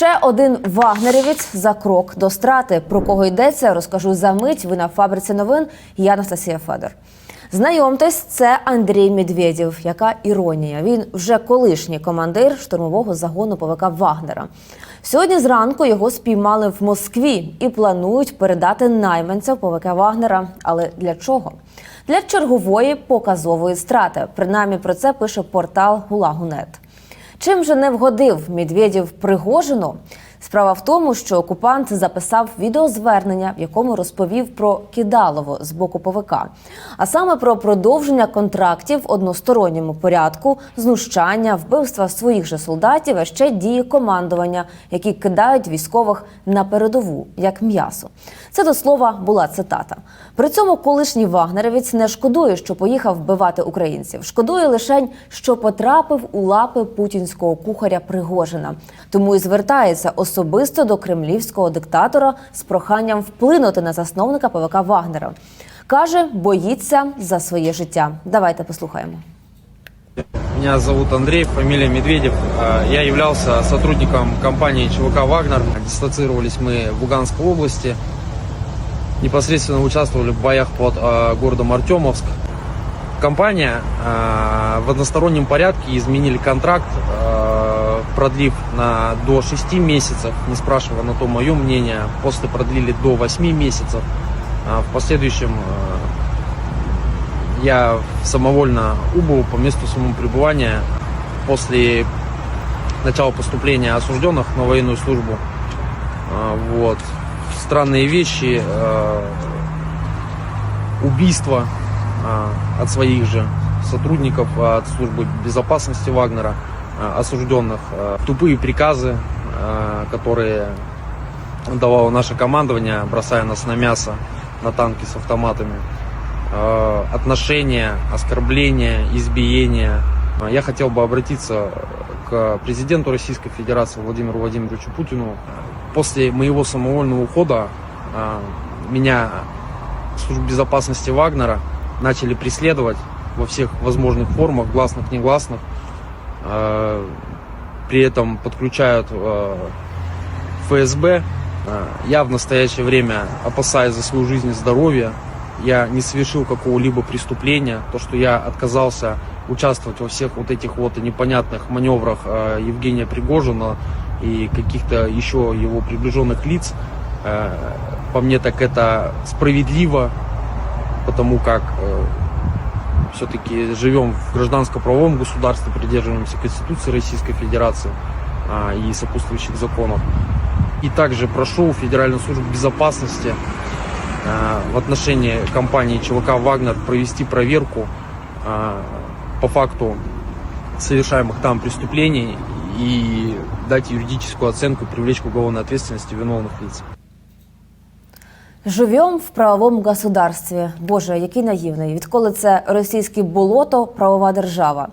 Ще один вагнерівець за крок до страти. Про кого йдеться, розкажу за мить. Ви на фабриці новин. Я Анастасія Федор. Знайомтесь, це Андрій Медведєв. Яка іронія? Він вже колишній командир штурмового загону ПВК Вагнера. Сьогодні зранку його спіймали в Москві і планують передати найманця ПВК Вагнера. Але для чого? Для чергової показової страти. Принаймні про це пише портал Гулагунет. Чим же не вгодив Медведєв Пригожину? Справа в тому, що окупант записав відеозвернення, в якому розповів про кидалово з боку ПВК, а саме про продовження контрактів в односторонньому порядку, знущання, вбивства своїх же солдатів, а ще дії командування, які кидають військових на передову як м'ясо. Це до слова була цитата. При цьому колишній вагнерівець не шкодує, що поїхав вбивати українців. Шкодує лише, що потрапив у лапи путінського кухаря Пригожина. Тому і звертається особисто до кремлівського диктатора з проханням вплинути на засновника ПВК Вагнера. Каже, боїться за своє життя. Давайте послухаємо. Меня зовут Андрей, фамилия Медведев. Я являлся сотрудником компании ЧВК «Вагнер». Дислоцировались мы в Луганской области. Непосредственно участвовали в боях под городом Артемовск. Компания в одностороннем порядке изменили контракт, продлив на до 6 месяцев, не спрашивая на то мое мнение. После продлили до 8 месяцев. А В последующем а, я самовольно убыл по месту своему пребывания после начала поступления осужденных на военную службу. А, Вот. Странные вещи, э, убийства а, от своих же сотрудников, от службы безопасности Вагнера, осужденных, а, тупые приказы, а, которые давало наше командование, бросая нас на мясо, на танки с автоматами э, отношения, оскорбления, избиения. Э, Я хотел бы обратиться к президенту Российской Федерации Владимиру Владимировичу Путину. После моего самовольного ухода э, меня служб безопасности Вагнера начали преследовать во всех возможных формах, гласных, негласных. Э, При этом подключают э, ФСБ. Э, Я в настоящее время опасаюсь за свою жизнь и здоровье. Я не совершил какого-либо преступления. То, что я отказался участвовать во всех вот этих вот непонятных маневрах Евгения Пригожина и каких-то еще его приближенных лиц, по мне так это справедливо, потому как все-таки живем в гражданско-правовом государстве, придерживаемся Конституции Российской Федерации а, и сопутствующих законов. И также прошу Федеральную службу безопасности э, в отношении компании ЧВК «Вагнер» провести проверку э, по факту совершаемых там преступлений и дать юридическую оценку, привлечь к уголовной ответственности виновных лиц. Живем в правовому государстві. Боже, який наївний. Відколи це російське болото, правова держава.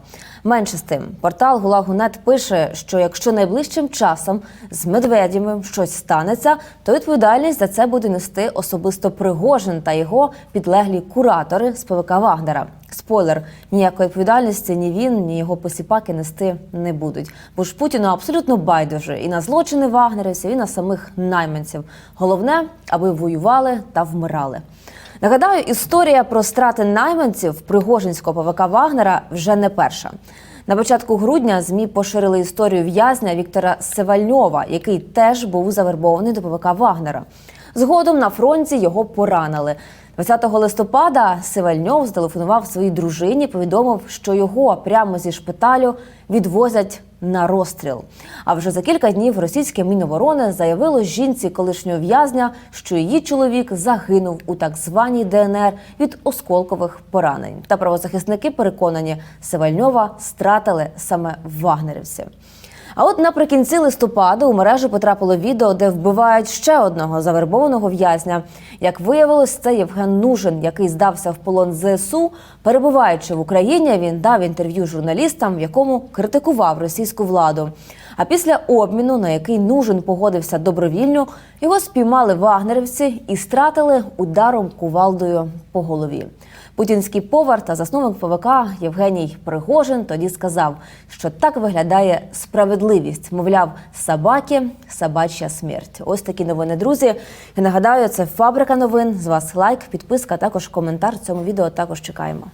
Менше з тим, портал Гулагунет пише, що якщо найближчим часом з Медведєвим щось станеться, то відповідальність за це буде нести особисто Пригожин та його підлеглі куратори з ПВК Вагнера. Спойлер, ніякої відповідальності ні він, ні його посіпаки нести не будуть. Бо ж Путіну абсолютно байдуже і на злочини вагнерівців, і на самих найманців. Головне, аби воювали та вмирали. Нагадаю, історія про страти найманців Пригожинського ПВК Вагнера вже не перша. На початку грудня змі поширили історію в'язня Віктора Севальньова, який теж був завербований до ПВК Вагнера. Згодом на фронті його поранили. 20 листопада Севальньов зателефонував своїй дружині, повідомив, що його прямо зі шпиталю відвозять на розстріл. А вже за кілька днів російське міноборони заявило жінці колишнього в'язня, що її чоловік загинув у так званій ДНР від осколкових поранень. Та правозахисники переконані, Севальньова стратили саме вагнерівці. А от наприкінці листопада у мережу потрапило відео, де вбивають ще одного завербованого в'язня. Як виявилось, це Євген Нужин, який здався в полон ЗСУ. Перебуваючи в Україні, він дав інтерв'ю журналістам, в якому критикував російську владу. А після обміну, на який Нужин погодився добровільно, його спіймали вагнерівці і стратили ударом кувалдою по голові. Путінський повар та засновник ПВК Євгеній Пригожин тоді сказав, що так виглядає справедливість. Мовляв, собаки собача смерть. Ось такі новини, друзі. І нагадаю, це фабрика новин. З вас лайк, підписка, також коментар. Цьому відео також чекаємо.